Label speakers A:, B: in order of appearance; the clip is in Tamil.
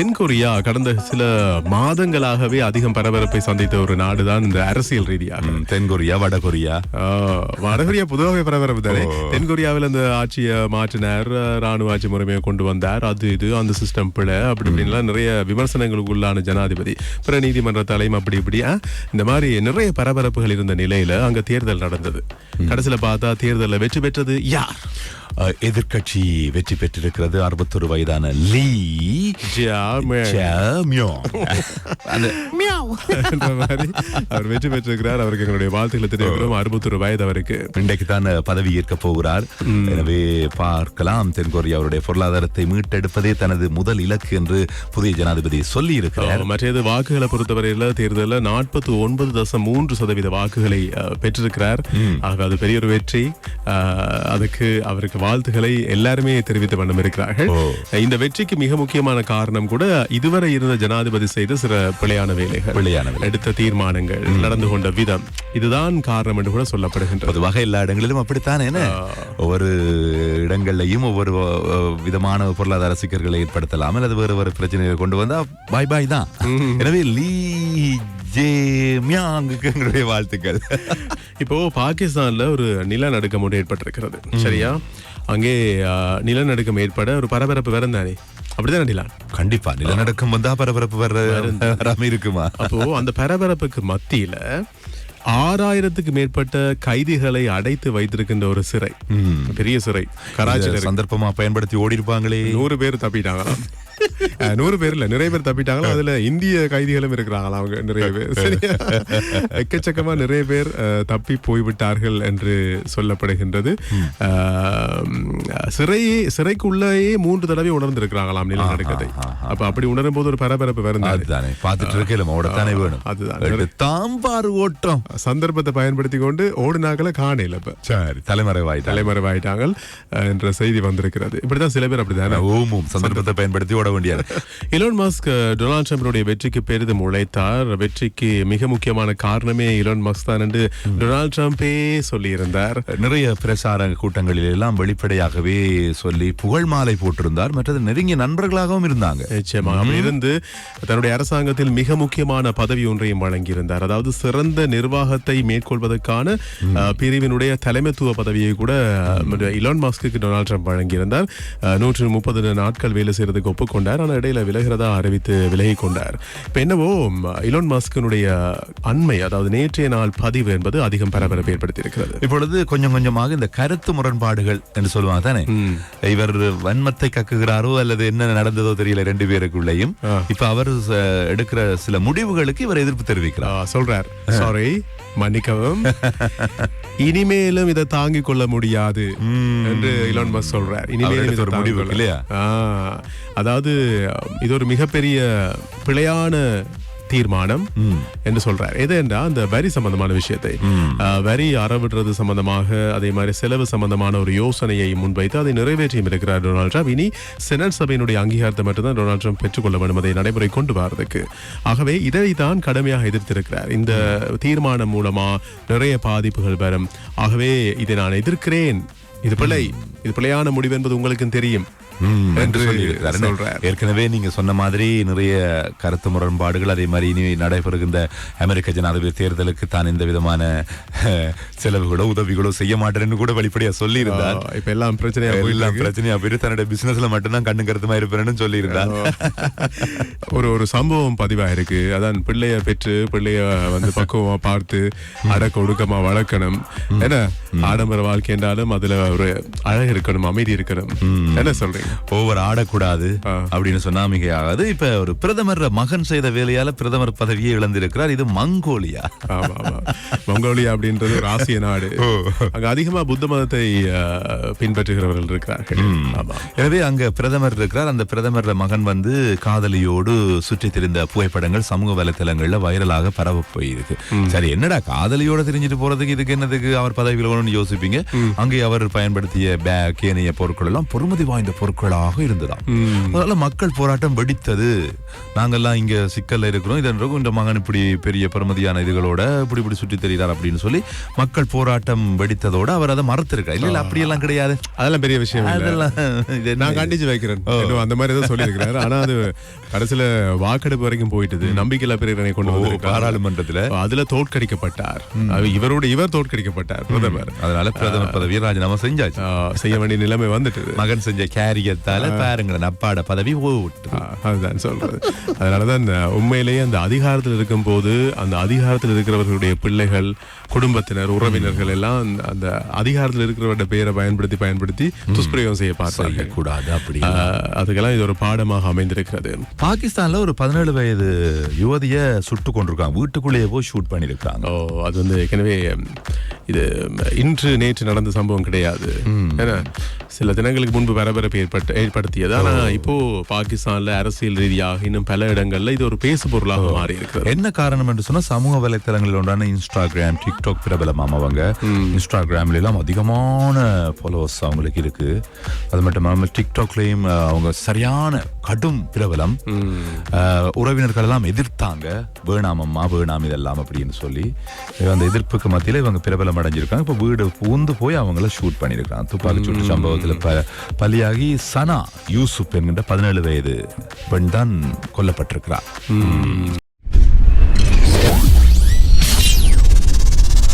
A: தென்கொரியா கடந்த சில மாதங்களாகவே அதிகம் பரபரப்பை சந்தித்த ஒரு நாடுதான் இந்த அரசியல் ரீதியாக.
B: தென்கொரியா வடகொரியா
A: வடகொரியா பொதுவாகவே பரபரப்பு தானே? தென்கொரியாவில் அந்த ஆட்சியை மாற்றினார் ராணுவ ஆட்சி முறைமையை கொண்டு வந்தார் அது இது அந்த சிஸ்டம் பிழை அப்படி இப்படின்லாம் நிறைய விமர்சனங்களுக்கு உள்ளான ஜனாதிபதி. பிற நீதிமன்ற தலைமை அப்படி இப்படி ஆ, இந்த மாதிரி நிறைய பரபரப்புகள் இருந்த நிலையில அங்க தேர்தல் நடந்தது. கடைசியில பார்த்தா தேர்தலில் வெற்றி பெற்றது யார்?
B: அஹ், எதிர்க்கட்சி வெற்றி பெற்றிருக்கிறது அறுபத்தொரு வயதான லீ. அந்த
A: என்ற மாதிரி அவர் வெற்றி பெற்றிருக்கிறார். அவருக்கு எங்களுடைய வாழ்த்துக்களை தெரிவிக்கிறோம். அறுபத்தொரு வயது அவருக்கு.
B: இன்றைக்கு தான் பதவி ஏற்க போகிறார். எனவே பார்க்கலாம். தென்கொரியா அவருடைய பொருளாதாரத்தை மீட்டெடுப்பதே தனது முதல் இலக்கு என்று புதிய ஜனாதிபதி சொல்லி இருக்கிறார்
A: மற்றது வாக்குகளை பொறுத்தவரையில தேர்தலில் நாற்பத்தி ஒன்பது தசம் மூன்று சதவீத வாக்குகளை பெற்றிருக்கிறார். ஆக அது பெரிய ஒரு வெற்றி. அதுக்கு அவருக்கு வாழ்த்துக்களை எல்லாருமே தெரிவித்த வண்ணம் இருக்கிறார்கள். இந்த வெற்றிக்கு மிக முக்கியமான காரணம் கூட இதுவரை இருந்த ஜனாதிபதி செய்த சில பிழையான வேலைகள்.
B: வேலை.
A: எடுத்த தீர்மானங்கள் நடந்து கொண்ட விதம். இதுதான் காரணம் என்று கூட சொல்லப்படுகின்றது.
B: பொதுவாக எல்லா இடங்களிலும் அப்படித்தானே என்ன? ஒவ்வொரு இடங்கள்லையும் ஒவ்வொரு விதமான பொருளாதார சிக்கல்களை ஏற்படுத்தலாம். அல்லது வேறு வேறு பிரச்சனைகளை கொண்டு வந்தா பாய் பாய் தான். எனவே லீ ஜே மியாங்குக்கு எங்களுடைய வாழ்த்துக்கள்.
A: இப்போ பாகிஸ்தான்ல ஒரு நிலநடுக்கம் ஒன்று ஏற்பட்டிருக்கிறது. சரியா? அங்கே நிலநடுக்கம் ஏற்பட ஒரு பரபரப்பு வேற தானே அப்படிதான் நிலான்
B: கண்டிப்பா நிலநடுக்கம் வந்தா பரபரப்பு வராம இருக்குமா?
A: அப்போ அந்த பரபரப்புக்கு மத்தியில ஆறாயிரத்துக்கு மேற்பட்ட கைதிகளை அடைத்து வைத்திருக்கின்ற ஒரு சிறை. பெரிய சிறை. கராச்சியில.
B: சந்தர்ப்பமா பயன்படுத்தி ஓடி இருப்பாங்களே
A: நூறு பேர் தப்பிட்டாங்களாம். நூறு பேர் இல்ல நிறைய பேர் தப்பிட்டாங்களா? அதுல இந்திய கைதிகளும் இருக்கிறாங்களா அவங்க நிறைய பேர்? சரியா? எக்கச்சக்கமா நிறைய பேர் தப்பி போய்விட்டார்கள் என்று சொல்லப்படுகின்றது. சிறையே சிறைக்குள்ளேயே மூன்று தடவை உணர்ந்திருக்கிறாங்களாம் நிலநடுக்கத்தை. அப்ப அப்படி உணரும் போது ஒரு பரபரப்பு வருந்தாரு
B: அதுதானே. பார்த்துட்டு இருக்கல ஓடத்தானே வேணும்.
A: அதுதான்.
B: எடுத்தாம்பாரு ஓட்டம்.
A: சந்தர்ப்பத்தை பயன்படுத்தி கொண்டு ஓடுனாக்களை காணையில் இப்ப.
B: சரி தலைமறைவாயிட்டாங்க.
A: தலைமறைவாயிட்டாங்க என்ற செய்தி வந்திருக்கிறது. இப்படிதான் சில பேர் அப்படிதானே?
B: ஓமும் சந்தர்ப்பத்தை பயன்படுத்தி ஓட வேண்டியது.
A: இலோன் மாஸ்க் டொனால்ட் ட்ரம்பினுடைய வெற்றிக்கு பெரிதும் உழைத்தார். வெற்றிக்கு மிக முக்கியமான காரணமே இலோன் மாஸ்க் தான் என்று டொனால்ட் ட்ரம்பே சொல்லியிருந்தார்.
B: நிறைய பிரசார கூட்டங்களில் எல்லாம் வெளிப்படையாகவே சொல்லி புகழ் மாலை போட்டிருந்தார். மற்றது நெருங்கிய நண்பர்களாகவும் இருந்தாங்க.
A: இருந்து தன்னுடைய அரசாங்கத்தில் மிக முக்கியமான பதவி ஒன்றையும் வழங்கியிருந்தார். அதாவது சிறந்த நிர்வாகத்தை மேற்கொள்வதற்கான பிரிவினுடைய தலைமைத்துவ பதவியை கூட இலான் மாஸ்க்கு டொனால்ட் ட்ரம்ப் வழங்கியிருந்தார். நூற்று முப்பது நாட்கள் வேலை செய்யறதுக்கு ஒப்புக்கொண்டார் ஆனால் இடையில விலகிறதா அறிவித்து விலகி கொண்டார். இப்ப என்னவோ இலான் மாஸ்கினுடைய அண்மை அதாவது நேற்றைய நாள் பதிவு என்பது அதிகம் பரபரப்பு ஏற்படுத்தி இருக்கிறது
B: இப்பொழுது கொஞ்சம் கொஞ்சமாக இந்த கருத்து முரண்பாடுகள் என்று சொல்லுவாங்க தானே? இவர் வன்மத்தை கக்குகிறாரோ அல்லது என்ன நடந்ததோ தெரியல ரெண்டு பேருக்குள்ளேயும். இப்ப அவர் எடுக்கிற சில முடிவுகளுக்கு இவர் எதிர்ப்பு தெரிவிக்கிறார்.
A: சொல்றார். சாரி மன்னிக்கவும். இனிமேலும் இதை தாங்கிக் கொள்ள முடியாது என்று இலான் மஸ்க் சொல்றார். இனிமேலும்
B: ஒரு முடிவு இல்லையா?
A: அதாவது இது ஒரு மிகப்பெரிய பிழையான தீர்மானம் என்று சொல்றார். எது என்றா அந்த வரி சம்பந்தமான விஷயத்தை. வரி அறவிடுறது சம்பந்தமாக அதே மாதிரி செலவு சம்பந்தமான ஒரு யோசனையை முன்வைத்து அதை நிறைவேற்றியும் இருக்கிறார் டொனால்ட் ட்ரம்ப். இனி செனட் சபையினுடைய அங்கீகாரத்தை மட்டும்தான் டொனால்ட் ட்ரம்ப் பெற்றுக்கொள்ள வேண்டும் அதை நடைமுறை கொண்டு வரதுக்கு. ஆகவே இதை தான் கடுமையாக எதிர்த்திருக்கிறார். இந்த தீர்மானம் மூலமா நிறைய பாதிப்புகள் வரும். ஆகவே இதை நான் எதிர்க்கிறேன். இது பிழை. இது பிழையான முடிவு என்பது உங்களுக்கும் தெரியும்.
B: என்று சொல்லியிருக்கிறார். ஏற்கனவே நீங்க சொன்ன மாதிரி நிறைய கருத்து முரண்பாடுகள் அதே மாதிரி இனி நடைபெறுகின்ற அமெரிக்க ஜனாதிபதி தேர்தலுக்கு தான் எந்த விதமான செலவுகளோ உதவிகளோ செய்ய மாட்டேன்னு கூட வெளிப்படையா சொல்லியிருந்தார்.
A: இப்ப எல்லாம் பிரச்சனையா
B: எல்லாம். பிரச்சனையா போயிட்டு தன்னுடைய பிசினஸ்ல மட்டும்தான் கண்ணு கருத்துமா இருப்பேன்னு சொல்லியிருந்தார்.
A: ஒரு ஒரு சம்பவம் பதிவாயிருக்கு அதான் பிள்ளைய பெற்று பிள்ளைய வந்து பக்குவமா பார்த்து அடக்க ஒடுக்கமா வளர்க்கணும். என்ன? ஆடம்பர வாழ்க்கை என்றாலும் அதுல ஒரு அழகு இருக்கணும் அமைதி இருக்கணும். என்ன சொல்றீங்க?
B: ஓவர் ஆடக்கூடாது அப்படின்னு சொன்னா மிகையாகாது இப்ப ஒரு பிரதமர் மகன் செய்த வேலையால பிரதமர் பதவியை இழந்திருக்கிறார். இது மங்கோலியா.
A: மங்கோலியா அப்படின்றது ஒரு ஆசிய நாடு. அங்க அதிகமா புத்த மதத்தை பின்பற்றுகிறவர்கள் இருக்கிறார்கள்.
B: எனவே அங்க பிரதமர் இருக்கிறார். அந்த பிரதமர் மகன் வந்து காதலியோடு சுற்றி திரிந்த புகைப்படங்கள் சமூக வலைத்தளங்கள்ல வைரலாக பரவ போயிருக்கு. சரி என்னடா காதலியோட தெரிஞ்சுட்டு போறதுக்கு இதுக்கு என்னதுக்கு அவர் பதவியில் வேணும்னு யோசிப்பீங்க? அங்கே அவர் பயன்படுத்திய பேக் ஏனைய பொருட்கள் எல்லாம் பொறுமதி வாய்ந்த பொருட்கள் நாட்களாக இருந்ததாம். அதனால மக்கள் போராட்டம் வெடித்தது. நாங்கெல்லாம் இங்க சிக்கல்ல இருக்கிறோம். இதன் இந்த மகன் இப்படி பெரிய பெருமதியான இதுகளோட இப்படி இப்படி சுற்றி தெரிகிறார் அப்படின்னு சொல்லி மக்கள் போராட்டம் வெடித்ததோட அவர் அதை மறத்திருக்கார் இல்ல இல்ல அப்படியெல்லாம் கிடையாது.
A: அதெல்லாம் பெரிய விஷயம்.
B: அதெல்லாம்
A: நான் கண்டிச்சு வைக்கிறேன். அந்த மாதிரி தான் சொல்லியிருக்கிறாரு. ஆனா அது கடைசியில வாக்கெடுப்பு வரைக்கும் போயிட்டது. நம்பிக்கையில்லா பிரேரணை கொண்டு வந்து
B: பாராளுமன்றத்துல.
A: அதுல தோற்கடிக்கப்பட்டார். இவரோட இவர் தோற்கடிக்கப்பட்டார் பிரதமர்.
B: அதனால பிரதமர் பதவியை ராஜினாமா செஞ்சாச்சு.
A: செய்ய வேண்டிய நிலைமை வந்துட்டது.
B: மகன் செஞ்ச கேரியத்தால பாருங்களேன் அப்பாட பதவி ஓட்டு
A: அதுதான் சொல்றது. அதனாலதான் உண்மையிலேயே அந்த அதிகாரத்தில் இருக்கும் போது அந்த அதிகாரத்தில் இருக்கிறவர்களுடைய பிள்ளைகள் குடும்பத்தினர் உறவினர்கள் எல்லாம் அந்த- அதிகாரத்தில் இருக்கிறவருடைய பெயரை பயன்படுத்தி பயன்படுத்தி துஷ்பிரயோகம் செய்ய பார்த்தார்கள்.
B: செய்யக்கூடாது அப்படி
A: அதுக்கெல்லாம் இது ஒரு பாடமாக அமைந்திருக்கிறது.
B: பாகிஸ்தான்ல ஒரு பதினேழு வயது யுவதிய சுட்டு கொண்டிருக்காங்க வீட்டுக்குள்ளேயே போய் ஷூட் பண்ணிருக்காங்க
A: ஓ அது வந்து ஏற்கனவே இது இன்று நேற்று நடந்த சம்பவம் கிடையாது. ஏன்னா சில தினங்களுக்கு முன்பு பரபரப்பு ஏற்பட்டு ஏற்படுத்தியது. ஆனா இப்போ பாகிஸ்தான்ல அரசியல் ரீதியாக இன்னும் பல இடங்கள்ல இது ஒரு பேசு பொருளாக மாறி இருக்கிறது
B: என்ன காரணம் என்று சொன்னா சமூக வலைத்தளங்களில் ஒன்றான இன்ஸ்டாகிராம் டிக்டாக் பிரபலமாம் அவங்க. இன்ஸ்டாகிராம்ல எல்லாம் அதிகமான ஃபாலோவர்ஸ் அவங்களுக்கு இருக்கு. அது மட்டும் இல்லாமல் டிக்டாக்லயும் அவங்க சரியான கடும் பிரபலம். உறவினர்கள் எல்லாம் எதிர்த்தாங்க. வேணாம் அம்மா வேணாம் இதெல்லாம் அப்படின்னு சொல்லி. அந்த எதிர்ப்புக்கு மத்தியில இவங்க பிரபலம் அடைஞ்சிருக்காங்க. இப்போ வீடு பூந்து போய் அவங்கள ஷூட் பண்ணியிருக்காங்க. துப்பாக்கி சூட்டு சம்பவத்துல ப பலியாகி சனா யூசுப் என்கின்ற பதினேழு வயது பெண் தான் கொல்லப்பட்டிருக்கிறார்.